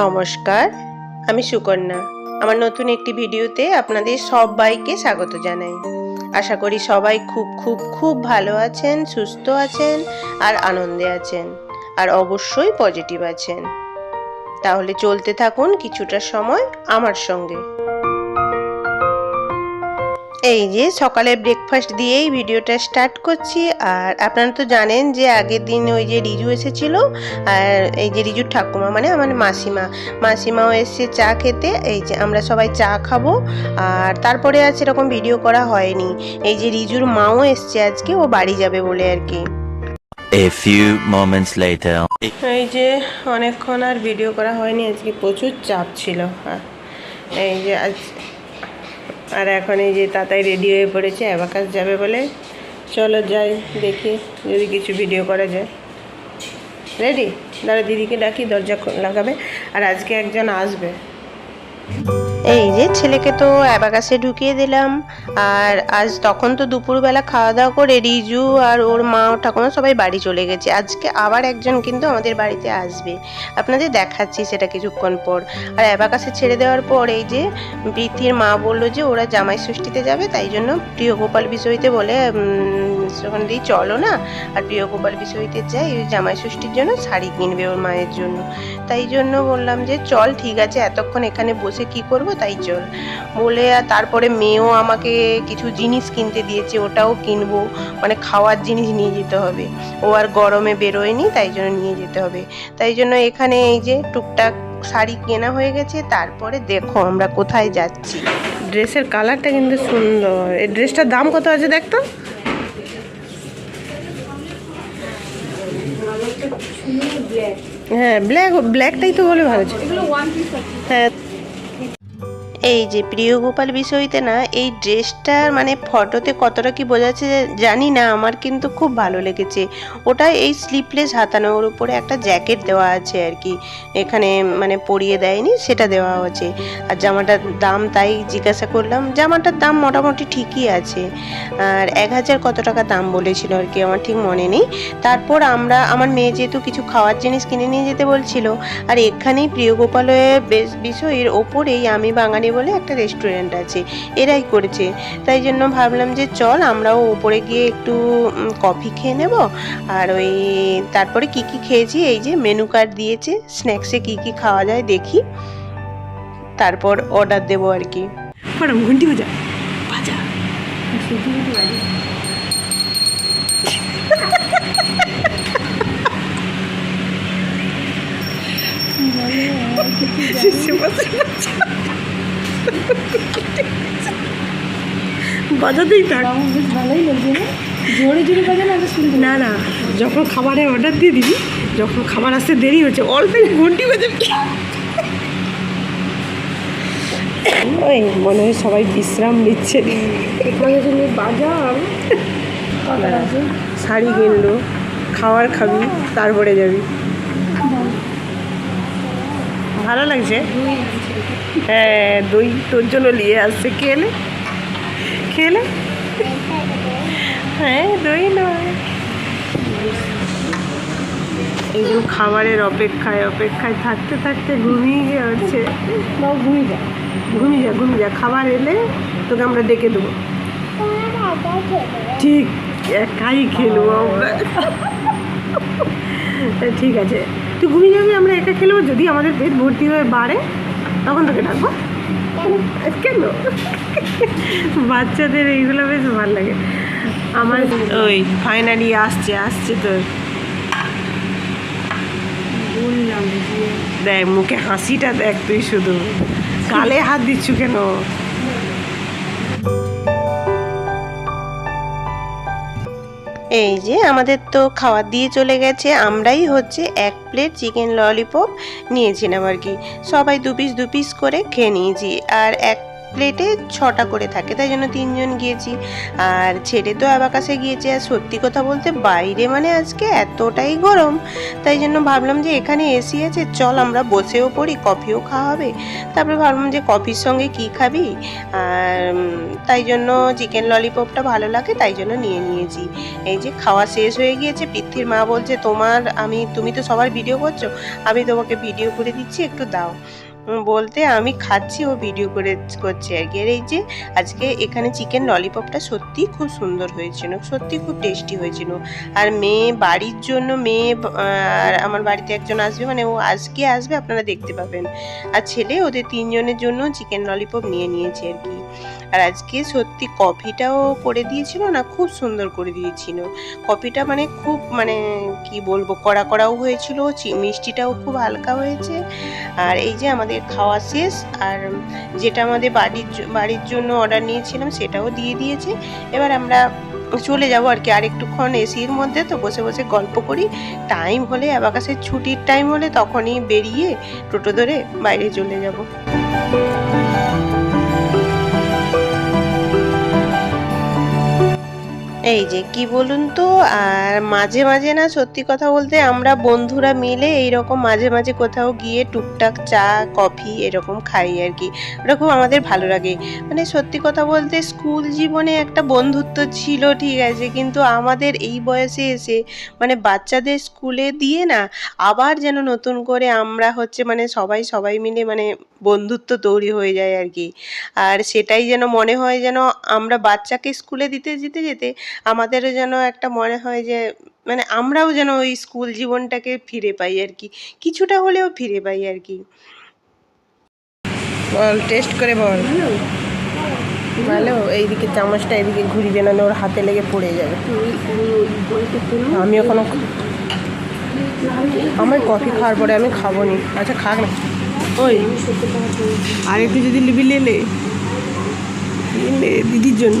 নমস্কার, আমি সুকন্যা। আমার নতুন একটি ভিডিওতে আপনাদের সবাইকে স্বাগত জানাই। আশা করি সবাই খুব খুব খুব ভালো আছেন, সুস্থ আছেন আর আনন্দে আছেন আর অবশ্যই পজিটিভ আছেন। তাহলে চলতে থাকুন কিছুটা সময় আমার সঙ্গে। এই যে সকালে ব্রেকফাস্ট দিয়েই ভিডিওটা স্টার্ট করছি। আর আপনারা তো জানেন যে আগের দিন ওই যে রিজু এসেছিল আর এই যে রিজুর ঠাকুমা মানে আমার মাসিমা। মাসিমাও এসছে চা খেতে এই যে আমরা সবাই চা খাব। আর তারপরে আর সেরকম ভিডিও করা হয়নি। এই যে রিজুর মাও এসছে আজকে ও বাড়ি যাবে বলে আর কি। A few moments later. এই যে অনেকক্ষণ আর ভিডিও করা হয়নি আজকে প্রচুর চাপ ছিল। হ্যাঁ এই যে আজ আর এখন এই যে তাতাই রেডি হয়ে পড়েছে, অ্যাবাকাস যাবে বলে। চলো যাই, দেখি যদি কিছু ভিডিও করা যায়। রেডি দাঁড়া, দিদিকে ডাকি, দরজা লাগাবে। আর আজকে একজন আসবে। এই যে ছেলেকে তো অ্যাবাকাসে ঢুকিয়ে দিলাম। আর আজ তখন তো দুপুরবেলা খাওয়া দাওয়া করে রিজু আর ওর মা ও ঠাকুমা সবাই বাড়ি চলে গেছে। আজকে আবার একজন কিন্তু আমাদের বাড়িতে আসবে। আপনাদের দেখাচ্ছি সেটা কিছুক্ষণ পর। আর অ্যাবাকাসে ছেড়ে দেওয়ার পর এই যে প্রীতির মা বলল যে ওরা জামাই ষষ্ঠীতে যাবে, তাই জন্য প্রিয় গোপাল বিষয়তে বলে ওখানে দিয়ে চলো না। আর প্রিয় গোপাল বিষয়তে যাই, ওই জামাই ষষ্ঠীর জন্য শাড়ি কিনবে ওর মায়ের জন্য। তাই জন্য বললাম যে, চল ঠিক আছে, এতক্ষণ এখানে বসে কি করব? তাই চল। বলে আর তারপরে মেয়েও আমাকে কিছু জিনিস কিনতে দিয়েছে ওটাও কিনবো। মানে খাওয়ার জিনিস নিয়ে যেতে হবে। ও আর গরমে বেরোয়নি তাই জন্য নিয়ে যেতে হবে। তাই জন্য এখানে এই যে টুকটাক শাড়ি কেনা হয়ে গেছে তারপরে দেখো আমরা কোথায় যাচ্ছি। ড্রেসের কালারটা কিন্তু সুন্দর। এই ড্রেসটার দাম কত আছে দেখতো হ্যাঁ ব্ল্যাক ব্ল্যাকটাই তো বলে ভালো ছিল। হ্যাঁ এই যে প্রিয় গোপাল বিষয়তে না, এই ড্রেসটার মানে ফটোতে কতটা কি বোঝাচ্ছে জানি না, আমার কিন্তু খুব ভালো লেগেছে। ওটা এই স্লিপলেস হাতানোর উপরে একটা জ্যাকেট দেওয়া আছে আর কি। এখানে মানে পরিয়ে দেয়নি, সেটা দেওয়া আছে। আর জামাটার দাম তাই জিজ্ঞাসা করলাম, জামাটার দাম মোটামুটি ঠিকই আছে। আর এক হাজার কত টাকা দাম বলেছিল আর কি, আমার ঠিক মনে নেই। তারপর আমরা, আমার মেয়ে যেহেতু কিছু খাওয়ার জিনিস কিনে নিয়ে যেতে বলছিল, আর এখানেই প্রিয় গোপালের বেশ- বিষয়ের ওপরেই আমি বাঙালি বলে একটা রেস্টুরেন্ট আছে এরাই করেছে। তাই জন্য ভাবলাম যে চল আমরাও ওপরে গিয়ে একটু কফি খেয়ে নেব। আর ওই তারপরে কি কি খেয়েছি এই যে মেনু কার্ড দিয়েছে স্ন্যাক্সে কি কি খাওয়া যায় দেখি। তারপর অর্ডার দেবো আর কি। ম্যাডাম ঘন্টি বাজা বাজা বাজাতেই থাক। বেশ ভালোই লাগছে না? জোরে জোরে বাজে না না না যখন খাবারের অর্ডার দিয়ে দিবি যখন খাবার আসতে দেরি হচ্ছে অল্প ঘন্টি বাজে ওই মনে হয় সবাই বিশ্রাম নিচ্ছে। তুমি বাজার শাড়ি কিনলো খাবার খাবি তারপরে যাবি। ভালো লাগছে? হ্যাঁ দই তোর জন্য নিয়ে আসছে। খেলে খেলে হ্যাঁ দই নয় এইগুলো খাবারের অপেক্ষায় অপেক্ষায় থাকতে থাকতে ঘুমিয়ে হচ্ছে বাবু, ঘুমিয়ে যা ঘুমিয়ে যা ঘুমিয়ে যা। খাবার এলে তোকে আমরা ডেকে দেবো। ঠিক, একাই খেলব আমরা। ঠিক আছে। তুই ঘুমিয়ে যাবি, আমরা একা খেলব? যদি আমাদের পেট ভর্তি হয়ে বাড়ে তখন তোকে ডাকবো? কেন? বাচ্চাদের এইগুলো বেশ ভালো লাগে। আমার ওই ফাইনালি আসছে আসছে তো দেখ মুখে হাসিটা দেখ তুই শুধু। কালে হাত দিচ্ছু কেন? এই যে আমাদের তো খাওয়া দিয়ে চলে গেছে, আমরাই হচ্ছে এক প্লেট চিকেন ললিপপ নিয়েছিলাম আর কি। সবাই দু পিস দু পিস করে খেয়ে নিয়েছি। আর এক প্লেটে ছটা করে থাকে, তাই জন্য তিনজন গিয়েছি। আর ছেড়ে তো অ্যাবাকাসে গিয়েছে, আর সত্যি কথা বলতে বাইরে মানে আজকে এতটাই গরম, তাই জন্য ভাবলাম যে এখানে এসি আছে, চল আমরা বসেও পড়ি, কফিও খাওয়া হবে। তারপরে ভাবলাম যে কফির সঙ্গে কি খাবি? আর তাই জন্য চিকেন ললিপপটা ভালো লাগে, তাই জন্য নিয়ে নিয়েছি। এই যে খাওয়া শেষ হয়ে গিয়েছে পৃথ্বীর মা বলছে, তোমার, আমি, তুমি তো সবার ভিডিও করছ, আমি তোমাকে ভিডিও করে দিচ্ছি, একটু দাও। বলতে আমি খাচ্ছি ও ভিডিও করে করছে আর কি। আর এই যে আজকে এখানে চিকেন ললিপপটা সত্যি খুব সুন্দর হয়েছিল সত্যি খুব টেস্টি হয়েছিল। আর মেয়ে, বাড়ির জন্য মেয়ে আর আমার বাড়িতে একজন আসবে মানে ও আজকে আসবে, আপনারা দেখতে পাবেন। আর ছেলে ওদের তিনজনের জন্য চিকেন ললিপপ নিয়ে নিয়েছে আর কি। আর আজকে সত্যি কফিটাও করে দিয়েছিল না, খুব সুন্দর করে দিয়েছিল। কফিটা মানে খুব মানে কি বলব, কড়া কড়াও হয়েছিল মিষ্টিটাও খুব হালকা হয়েছে। আর এই যে আমাদের খাওয়া শেষ, আর যেটা আমাদের বাড়ির বাড়ির জন্য অর্ডার নিয়েছিলাম সেটাও দিয়ে দিয়েছে। এবার আমরা চলে যাব আর কি আর একটুক্ষণ এসির মধ্যে, তো বসে বসে গল্প করি। টাইম হলে, অ্যাবাকাসের ছুটির টাইম হলে তখনই বেরিয়ে টোটো ধরে বাইরে চলে যাব। এই যে, কি বলুন তো? আর মাঝে মাঝে না সত্যি কথা বলতে আমরা বন্ধুরা মিলে এইরকম মাঝে মাঝে কোথাও গিয়ে টুকটাক চা, কফি এরকম খাই আর কি। ওটা খুব আমাদের ভালো লাগে। মানে সত্যি কথা বলতে স্কুল জীবনে একটা বন্ধুত্ব ছিল, ঠিক আছে, কিন্তু আমাদের এই বয়সে এসে মানে বাচ্চাদের স্কুলে দিয়ে না আবার যেন নতুন করে আমরা হচ্ছে মানে সবাই সবাই মিলে মানে বন্ধুত্ব তৈরি হয়ে যায় আর কি। আর সেটাই যেন মনে হয় যেন আমরা বাচ্চাকে স্কুলে দিতে, যেতে যেতে আমাদেরও যেন একটা মনে হয় যে মানে আমরাও যেন ওই স্কুল জীবনটাকে ফিরে পাই আর কি। কিছুটা হলেও ফিরে পাই আর কি। বল টেস্ট করে বল। ভালো এইদিকে চামচটা এদিকে ঘুরিবে না ওর হাতে লেগে পড়ে যাবে। আমি এখনও আমার কফি খাওয়ার পরে আমি খাব নি আচ্ছা খাক না। ওই আর একটু যদি লিবি লেলে দিদির জন্য।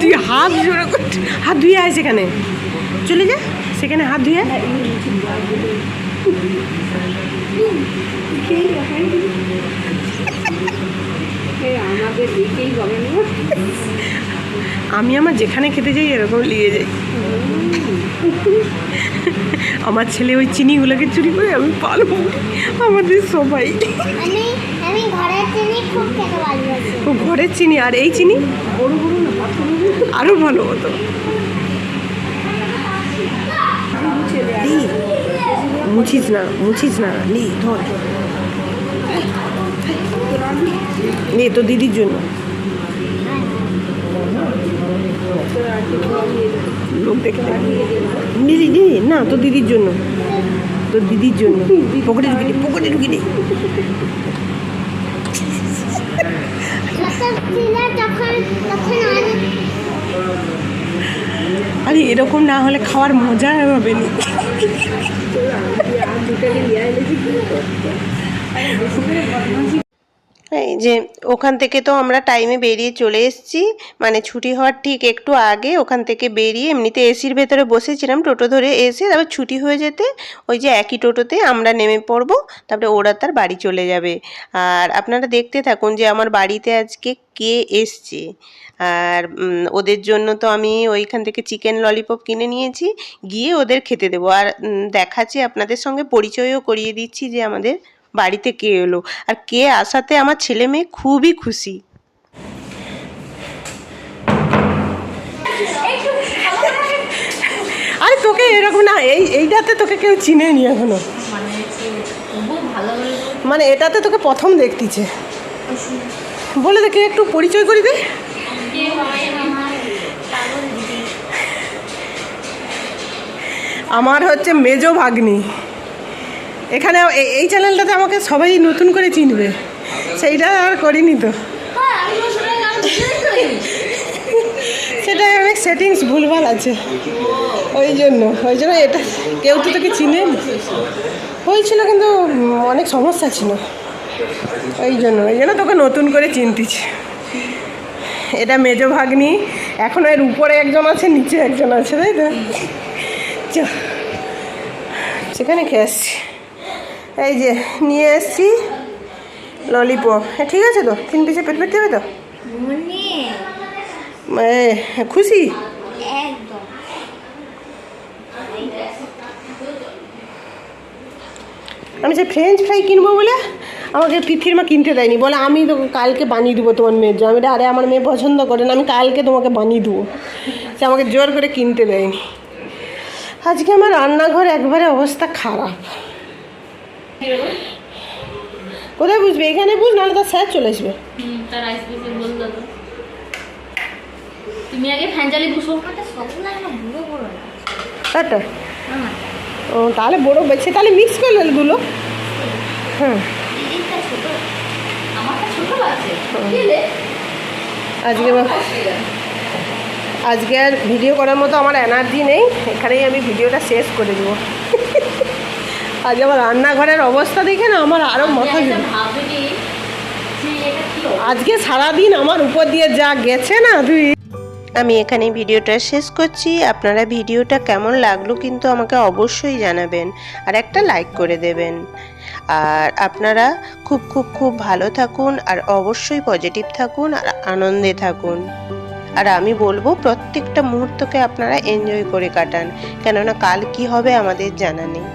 তুই হাত জোড়া কর। হাত ধুয়ে আয় সেখানে। চলে যা সেখানে হাত ধুয়ে আমি আমার যেখানে খেতে যাই এরকম নিয়ে যাই। আমার ছেলে ওই চিনিগুলোকে চুরি করে আমি পালবো। আমাদের সবাই। ঘরের চিনি খুব খেতে ভালোবাসি। ও ঘরের চিনি আর এই চিনি? আরও ভালো হতো। মুছিস না মুছিস না নি ধর। নে তো দিদির জন্য। লোক দেখে নিলি নি না তো দিদির জন্য। তো দিদির জন্য। পকেটে ঢুকি নে, পকেটে ঢুকি নে। তখন তখন আরে এরকম না হলে খাওয়ার মজা হবে না এই যে ওখান থেকে তো আমরা টাইমে বেরিয়ে চলে এসেছি। মানে ছুটি হওয়ার ঠিক একটু আগে ওখান থেকে বেরিয়ে এমনিতে এসির ভেতরে বসেছিলাম, টোটো ধরে এসে তারপর ছুটি হয়ে যেতে ওই যে একই টোটোতে আমরা নেমে পড়ব, তারপরে ওরা তার বাড়ি চলে যাবে। আর আপনারা দেখতে থাকুন যে আমার বাড়িতে আজকে কে এসছে। আর ওদের জন্য তো আমি ওইখান থেকে চিকেন ললিপপ কিনে নিয়েছি, গিয়ে ওদের খেতে দেবো। আর দেখাচ্ছি, আপনাদের সঙ্গে পরিচয়ও করিয়ে দিচ্ছি যে আমাদের বাড়িতে কে এলো? আর কে আসাতে আমার ছেলে মেয়ে খুবই খুশি। আরে তোকে এরকম না, এই, এইটাতে তোকে কেউ চিনে নি এখনও। মানে এটাতে তোকে প্রথম দেখতিছে। বলে দেখে একটু পরিচয় করি দে। আমার হচ্ছে মেজো ভাগ্নি। এখানে এই চ্যানেলটাতে আমাকে সবাই নতুন করে চিনবে। সেইটা আর করিনি তো। সেটা অনেক সেটিংস ভুলভাল আছে। ওই জন্য ওই জন্য এটা কেউ তো তোকে চিনেন। হয়েছিল কিন্তু অনেক সমস্যা ছিল। ওই জন্য ওই জন্য তোকে নতুন করে চিনতেছি। এটা মেজো ভাগ্নি, এখন এর উপরে একজন আছে, নিচে একজন আছে, তাই তো? সেখানে খেয়ে আসছি। এই যে নিয়ে এসছি ললিপপ। হ্যাঁ ঠিক আছে তো? তিন পিসে পেট পেট দেবে তো? খুশি? আমি যে ফ্রেঞ্চ ফ্রাই কিনবো বলে আমাকে পৃথির মা কিনতে দেয়নি। বলে আমি তো কালকে বানিয়ে দেবো তোমার মেয়ের জন্য। আমি আরে আমার মেয়ে পছন্দ করে না আমি কালকে তোমাকে বানিয়ে দেবো। সে আমাকে জোর করে কিনতে দেয়নি। আজকে আমার রান্নাঘর একবারে অবস্থা খারাপ। কোথায় বুঝবে? এখানে বুঝ নাহলে তার স্যার চলে আসবে। তার তুমি আগে ফ্যান চালিয়ে বসো হ্যাঁ। ও তাহলে বড় বেছে তাহলে মিক্স করে নিলে দুলো। হ্যাঁ দিদিরটা ছোট। আমারটা ছোট আছে খেলে আজকে আজকে আর ভিডিও করার মতো আমার এনার্জি নেই। এখানেই আমি ভিডিওটা শেষ করে দেবো। আজ আমার রান্নাঘরের অবস্থা দেখে না আমার আরও মাথা? আজকে সারাদিন আমার উপর দিয়ে যা গেছে না তুই আমি এখানে ভিডিওটা শেষ করছি। আপনারা ভিডিওটা কেমন লাগল কিন্তু আমাকে অবশ্যই জানাবেন আর একটা লাইক করে দেবেন। আর আপনারা খুব খুব খুব ভালো থাকুন আর অবশ্যই পজিটিভ থাকুন আর আনন্দে থাকুন। আর আমি বলব প্রত্যেকটা মুহূর্তকে আপনারা এনজয় করে কাটান। কেননা কাল কি হবে আমাদের জানা নেই।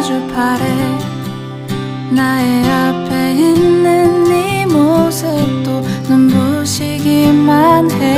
아주 바래. 나의 앞에 있는 네 모습도 눈부시기만 해.